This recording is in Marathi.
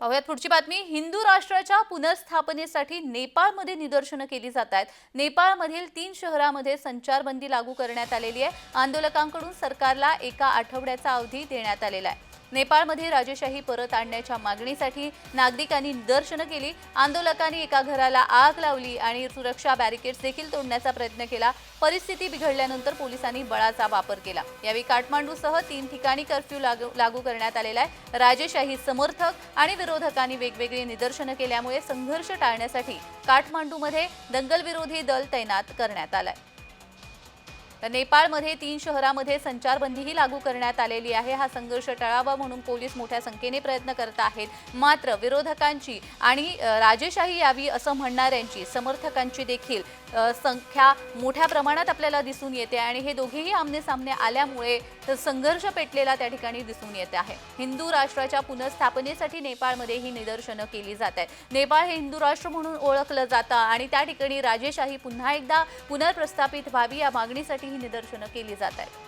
पाहुयात पुढची बातमी. हिंदू राष्ट्राच्या पुनर्स्थापनेसाठी नेपाळमध्ये निदर्शनं केली जात आहेत. नेपाळमधील तीन शहरामध्ये संचारबंदी लागू करण्यात आलेली आहे. आंदोलकांकडून सरकारला एका आठवड्याचा अवधी देण्यात आलेला आहे. नेपाळमध्ये राजेशाही परत आणण्याच्या मागणीसाठी नागरिकांनी निदर्शनं केली. आंदोलकांनी एका घराला आग लावली आणि सुरक्षा बॅरिकेड्स देखील तोडण्याचा प्रयत्न केला. परिस्थिती बिघडल्यानंतर पोलिसांनी बळाचा वापर केला. यावेळी काठमांडूसह तीन ठिकाणी कर्फ्यू लागू लागू करण्यात आलेला आहे. राजेशाही समर्थक आणि विरोधकांनी वेगवेगळी निदर्शनं केल्यामुळे संघर्ष टाळण्यासाठी काठमांडूमध्ये दंगलविरोधी दल तैनात करण्यात आलाय. तर नेपाळमध्ये तीन शहरामध्ये संचारबंदीही लागू करण्यात आलेली आहे. हा संघर्ष टळावा म्हणून पोलीस मोठ्या संख्येने प्रयत्न करत आहेत. मात्र विरोधकांची आणि राजेशाही यावी असं म्हणणाऱ्यांची समर्थकांची देखील संख्या मोठ्या प्रमाणात आपल्याला दिसून येते आणि हे दोघेही आमने सामने आल्यामुळे तर संघर्ष पेटलेला त्या ठिकाणी दिसून येत आहे. हिंदू राष्ट्राच्या पुनर्स्थापनेसाठी नेपाळमध्ये ही निदर्शनं केली जात आहेत. नेपाळ हे हिंदू राष्ट्र म्हणून ओळखलं जातं आणि त्या ठिकाणी राजेशाही पुन्हा एकदा पुनर्प्रस्थापित व्हावी या मागणीसाठी ही निदर्शनं केली जात आहेत.